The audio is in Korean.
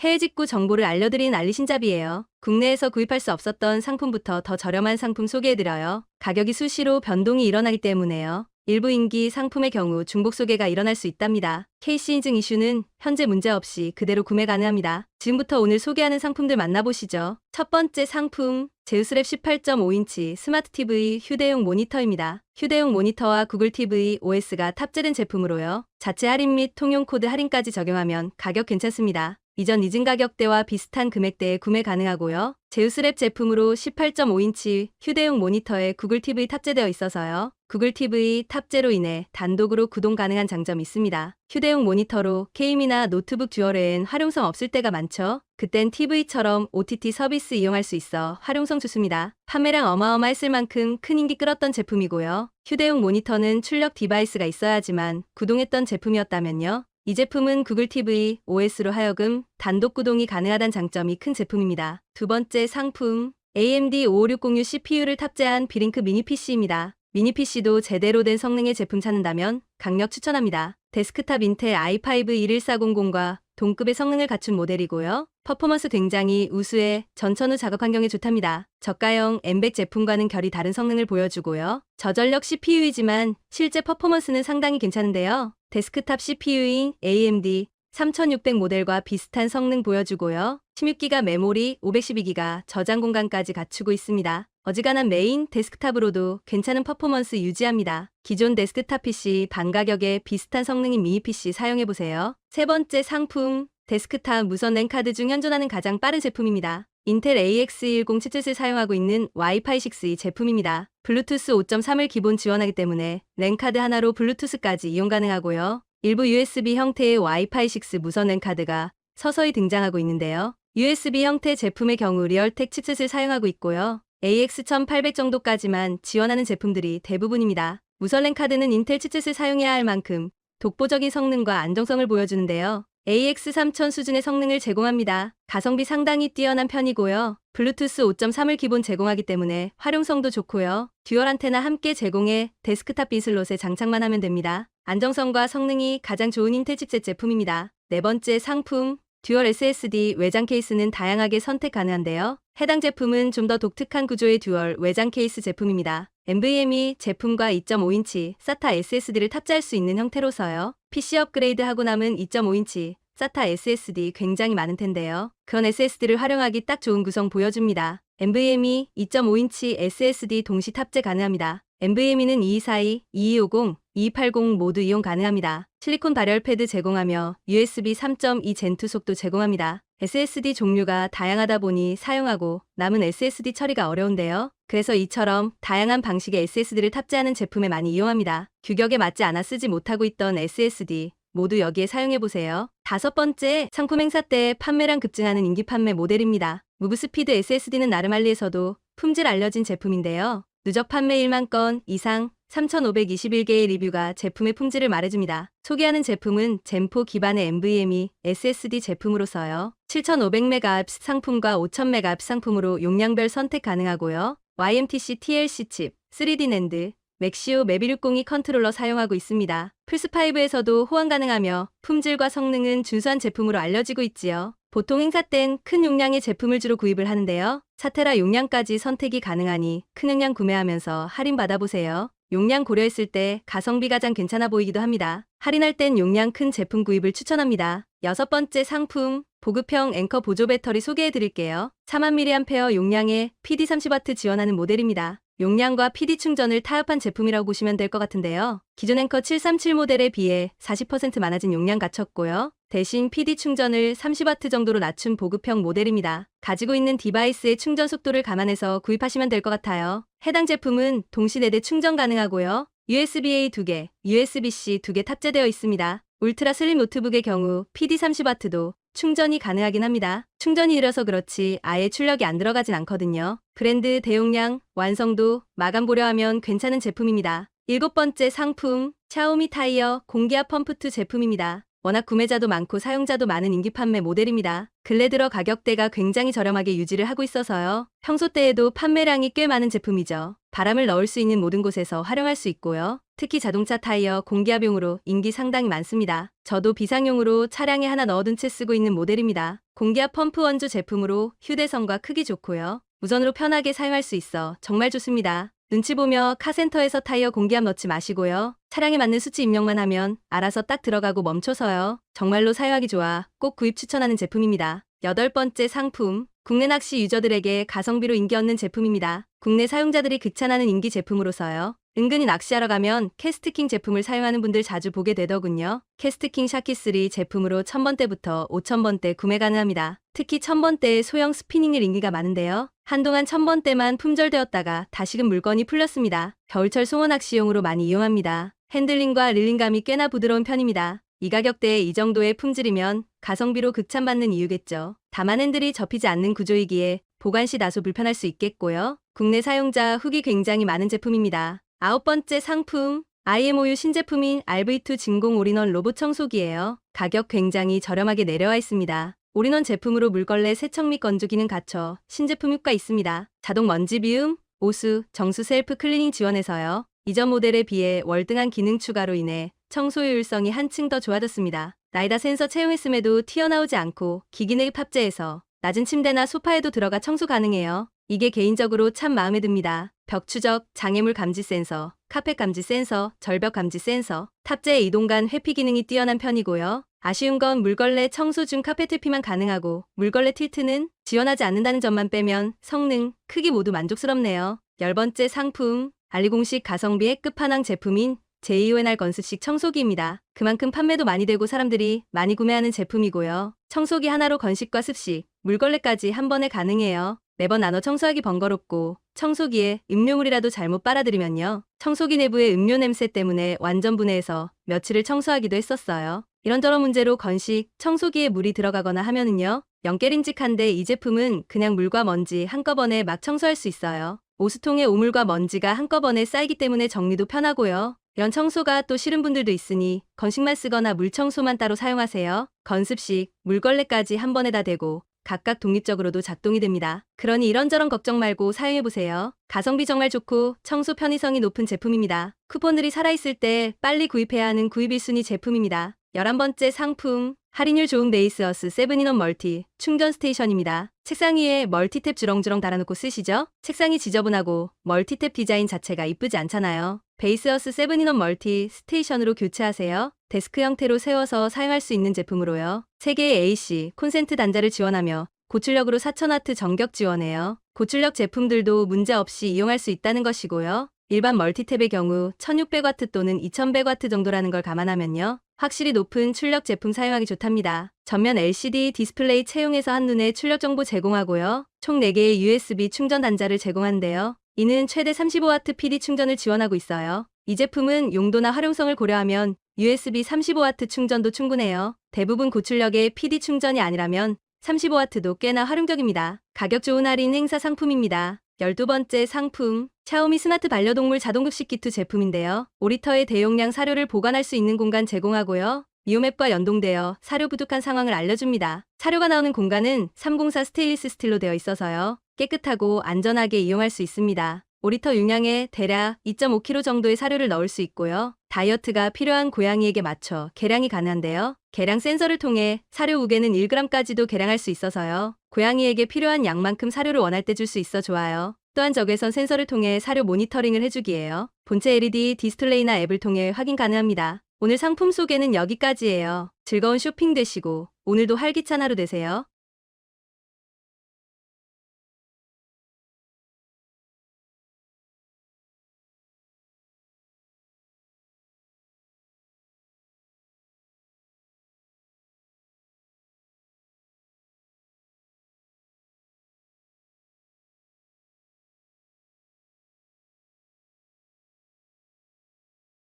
해외 직구 정보를 알려드린 알리신잡이에요. 국내에서 구입할 수 없었던 상품부터 더 저렴한 상품 소개해드려요. 가격이 수시로 변동이 일어나기 때문에요. 일부 인기 상품의 경우 중복 소개가 일어날 수 있답니다. KC 인증 이슈는 현재 문제없이 그대로 구매 가능합니다. 지금부터 오늘 소개하는 상품들 만나보시죠. 첫 번째 상품, 제우스랩 18.5인치 스마트 TV 휴대용 모니터입니다. 휴대용 모니터와 구글 TV OS가 탑재된 제품으로요. 자체 할인 및 통용 코드 할인까지 적용하면 가격 괜찮습니다. 이전 이진 가격대와 비슷한 금액대에 구매 가능하고요. 제우스랩 제품으로 18.5인치 휴대용 모니터에 구글 TV 탑재되어 있어서요. 구글 TV 탑재로 인해 단독으로 구동 가능한 장점이 있습니다. 휴대용 모니터로 게임이나 노트북 듀얼엔 활용성 없을 때가 많죠. 그땐 TV처럼 OTT 서비스 이용할 수 있어 활용성 좋습니다. 판매량 어마어마했을 만큼 큰 인기 끌었던 제품이고요. 휴대용 모니터는 출력 디바이스가 있어야지만 구동했던 제품이었다면요. 이 제품은 구글 TV OS로 하여금 단독 구동이 가능하다는 장점이 큰 제품입니다. 두 번째 상품 AMD 5560U CPU를 탑재한 비링크 미니 PC입니다. 미니 PC도 제대로 된 성능의 제품 찾는다면 강력 추천합니다. 데스크탑 인텔 i5 11400과 동급의 성능을 갖춘 모델이고요. 퍼포먼스 굉장히 우수해 전천후 작업 환경에 좋답니다. 저가형 M100 제품과는 결이 다른 성능을 보여주고요. 저전력 CPU이지만 실제 퍼포먼스는 상당히 괜찮은데요. 데스크탑 CPU인 AMD 3600 모델과 비슷한 성능 보여주고요. 16기가 메모리, 512기가 저장 공간까지 갖추고 있습니다. 어지간한 메인 데스크탑으로도 괜찮은 퍼포먼스 유지합니다. 기존 데스크탑 PC 반 가격에 비슷한 성능인 미니 PC 사용해보세요. 세 번째 상품, 데스크탑 무선 랜카드 중 현존하는 가장 빠른 제품입니다. 인텔 AX10 칩셋을 사용하고 있는 와이파이 6이 제품입니다. 블루투스 5.3을 기본 지원하기 때문에 랜카드 하나로 블루투스까지 이용 가능하고요. 일부 USB 형태의 와이파이 6 무선 랜카드가 서서히 등장하고 있는데요. USB 형태 제품의 경우 리얼텍 칩셋을 사용하고 있고요. AX1800 정도까지만 지원하는 제품들이 대부분입니다. 무선 랜카드는 인텔 칩셋을 사용해야 할 만큼 독보적인 성능과 안정성을 보여주는데요. AX3000 수준의 성능을 제공합니다. 가성비 상당히 뛰어난 편이고요. 블루투스 5.3을 기본 제공하기 때문에 활용성도 좋고요. 듀얼 안테나 함께 제공해 데스크탑 빈슬롯에 장착만 하면 됩니다. 안정성과 성능이 가장 좋은 인텔 칩셋 제품입니다. 네 번째 상품, 듀얼 SSD 외장 케이스는 다양하게 선택 가능한데요. 해당 제품은 좀 더 독특한 구조의 듀얼 외장 케이스 제품입니다. NVMe 제품과 2.5인치 SATA SSD를 탑재할 수 있는 형태로서요. PC 업그레이드 하고 남은 2.5인치 SATA SSD 굉장히 많은 텐데요. 그런 SSD를 활용하기 딱 좋은 구성 보여줍니다. NVMe 2.5인치 SSD 동시 탑재 가능합니다. NVMe는 2242, 2250, 2280 모두 이용 가능합니다. 실리콘 발열 패드 제공하며 USB 3.2 젠2 속도 제공합니다. SSD 종류가 다양하다 보니 사용하고 남은 SSD 처리가 어려운데요. 그래서 이처럼 다양한 방식의 SSD를 탑재하는 제품에 많이 이용합니다. 규격에 맞지 않아 쓰지 못하고 있던 SSD 모두 여기에 사용해보세요. 다섯 번째, 상품 행사 때 판매량 급증하는 인기 판매 모델입니다. 무브스피드 SSD는 나름 알리에서도 품질 알려진 제품인데요. 누적 판매 1만 건 이상 3,521개의 리뷰가 제품의 품질을 말해줍니다. 소개하는 제품은 젠포 기반의 NVMe SSD 제품으로서요. 7,500MHz 상품과 5,000MHz 상품으로 용량별 선택 가능하고요. YMTC TLC 칩, 3D 낸드, 맥시오 메비602 컨트롤러 사용하고 있습니다. 플스5에서도 호환 가능하며 품질과 성능은 준수한 제품으로 알려지고 있지요. 보통 행사 땐 큰 용량의 제품을 주로 구입을 하는데요. 4테라 용량까지 선택이 가능하니 큰 용량 구매하면서 할인 받아보세요. 용량 고려했을 때 가성비 가장 괜찮아 보이기도 합니다. 할인할 땐 용량 큰 제품 구입을 추천합니다. 여섯 번째 상품, 보급형 앵커 보조 배터리 소개해 드릴게요. 4000mAh 용량의 PD30W 지원하는 모델입니다. 용량과 PD 충전을 타협한 제품이라고 보시면 될 것 같은데요. 기존 앵커 737 모델에 비해 40% 많아진 용량 갖췄고요. 대신 PD 충전을 30W 정도로 낮춘 보급형 모델입니다. 가지고 있는 디바이스의 충전 속도를 감안해서 구입하시면 될 것 같아요. 해당 제품은 동시 4대 충전 가능하고요. USB-A 2개, USB-C 2개 탑재되어 있습니다. 울트라 슬림 노트북의 경우 PD30W도 충전이 가능하긴 합니다. 충전이 느려서 그렇지 아예 출력이 안 들어가진 않거든요. 브랜드 대용량, 완성도, 마감 보려하면 괜찮은 제품입니다. 일곱 번째 상품, 샤오미 타이어 공기압 펌프2 제품입니다. 워낙 구매자도 많고 사용자도 많은 인기 판매 모델입니다. 근래 들어 가격대가 굉장히 저렴하게 유지를 하고 있어서요. 평소 때에도 판매량이 꽤 많은 제품이죠. 바람을 넣을 수 있는 모든 곳에서 활용할 수 있고요. 특히 자동차 타이어 공기압용으로 인기 상당히 많습니다. 저도 비상용으로 차량에 하나 넣어둔 채 쓰고 있는 모델입니다. 공기압 펌프 원조 제품으로 휴대성과 크기 좋고요. 무선으로 편하게 사용할 수 있어 정말 좋습니다. 눈치 보며 카센터에서 타이어 공기압 넣지 마시고요. 차량에 맞는 수치 입력만 하면 알아서 딱 들어가고 멈춰서요. 정말로 사용하기 좋아 꼭 구입 추천하는 제품입니다. 여덟 번째 상품. 국내 낚시 유저들에게 가성비로 인기 얻는 제품입니다. 국내 사용자들이 극찬하는 인기 제품으로서요. 은근히 낚시하러 가면 캐스트킹 제품을 사용하는 분들 자주 보게 되더군요. 캐스트킹 샤키3 제품으로 1000번대부터 5000번대 구매 가능합니다. 특히 1000번대의 소형 스피닝일 인기가 많은데요. 한동안 1000번대만 품절되었다가 다시금 물건이 풀렸습니다. 겨울철 송어 낚시용으로 많이 이용합니다. 핸들링과 릴링감이 꽤나 부드러운 편입니다. 이 가격대에 이 정도의 품질이면 가성비로 극찬받는 이유겠죠. 다만 핸들이 접히지 않는 구조이기에 보관 시 다소 불편할 수 있겠고요. 국내 사용자 후기 굉장히 많은 제품입니다. 아홉 번째 상품 IMOU 신제품인 RV2 진공 올인원 로봇 청소기예요. 가격 굉장히 저렴하게 내려와 있습니다. 올인원 제품으로 물걸레 세척 및 건조 기능 갖춰 신제품 효과 있습니다. 자동 먼지 비움, 오수, 정수 셀프 클리닝 지원해서요. 이전 모델에 비해 월등한 기능 추가로 인해 청소 효율성이 한층 더 좋아졌습니다. 라이다 센서 채용했음에도 튀어나오지 않고 기기내에 탑재해서 낮은 침대나 소파에도 들어가 청소 가능해요. 이게 개인적으로 참 마음에 듭니다. 벽 추적, 장애물 감지 센서, 카펫 감지 센서, 절벽 감지 센서, 탑재 이동간 회피 기능이 뛰어난 편이고요. 아쉬운 건 물걸레 청소 중 카페트 피만 가능하고 물걸레 틸트는 지원하지 않는다는 점만 빼면 성능, 크기 모두 만족스럽네요. 열 번째 상품, 알리공식 가성비의 끝판왕 제품인 JONR 건습식 청소기입니다. 그만큼 판매도 많이 되고 사람들이 많이 구매하는 제품이고요. 청소기 하나로 건식과 습식, 물걸레까지 한 번에 가능해요. 매번 나눠 청소하기 번거롭고 청소기에 음료물이라도 잘못 빨아들이면요. 청소기 내부의 음료 냄새 때문에 완전 분해해서 며칠을 청소하기도 했었어요. 이런저런 문제로 건식, 청소기에 물이 들어가거나 하면은요. 영깨림직한데 이 제품은 그냥 물과 먼지 한꺼번에 막 청소할 수 있어요. 오수통에 오물과 먼지가 한꺼번에 쌓이기 때문에 정리도 편하고요. 이런 청소가 또 싫은 분들도 있으니 건식만 쓰거나 물청소만 따로 사용하세요. 건습식, 물걸레까지 한 번에 다 되고 각각 독립적으로도 작동이 됩니다. 그러니 이런저런 걱정 말고 사용해보세요. 가성비 정말 좋고 청소 편의성이 높은 제품입니다. 쿠폰들이 살아있을 때 빨리 구입해야 하는 구입 1순위 제품입니다. 11번째 상품 할인율 좋은 베이스어스 세븐인원 멀티 충전 스테이션입니다. 책상 위에 멀티탭 주렁주렁 달아놓고 쓰시죠? 책상이 지저분하고 멀티탭 디자인 자체가 이쁘지 않잖아요. 베이스어스 세븐인원 멀티 스테이션으로 교체하세요. 데스크 형태로 세워서 사용할 수 있는 제품으로요. 3개의 AC 콘센트 단자를 지원하며 고출력으로 4000W 전격 지원해요. 고출력 제품들도 문제없이 이용할 수 있다는 것이고요. 일반 멀티탭의 경우 1600W 또는 2100W 정도라는 걸 감안하면요. 확실히 높은 출력 제품 사용하기 좋답니다. 전면 LCD 디스플레이 채용해서 한눈에 출력 정보 제공하고요. 총 4개의 USB 충전 단자를 제공한대요. 이는 최대 35W PD 충전을 지원하고 있어요. 이 제품은 용도나 활용성을 고려하면 USB 35W 충전도 충분해요. 대부분 고출력의 PD 충전이 아니라면 35W도 꽤나 활용적입니다. 가격 좋은 할인 행사 상품입니다. 12번째 상품, 샤오미 스마트 반려동물 자동급식 키트 제품인데요. 5리터의 대용량 사료를 보관할 수 있는 공간 제공하고요. 미오맵과 연동되어 사료 부족한 상황을 알려줍니다. 사료가 나오는 공간은 304 스테인리스 스틸로 되어 있어서요. 깨끗하고 안전하게 이용할 수 있습니다. 5리터 용량에 대략 2.5kg 정도의 사료를 넣을 수 있고요. 다이어트가 필요한 고양이에게 맞춰 계량이 가능한데요. 계량 센서를 통해 사료 무게는 1g까지도 계량할 수 있어서요. 고양이에게 필요한 양만큼 사료를 원할 때 줄 수 있어 좋아요. 또한 적외선 센서를 통해 사료 모니터링을 해주기에요. 본체 LED 디스플레이나 앱을 통해 확인 가능합니다. 오늘 상품 소개는 여기까지예요. 즐거운 쇼핑 되시고 오늘도 활기찬 하루 되세요.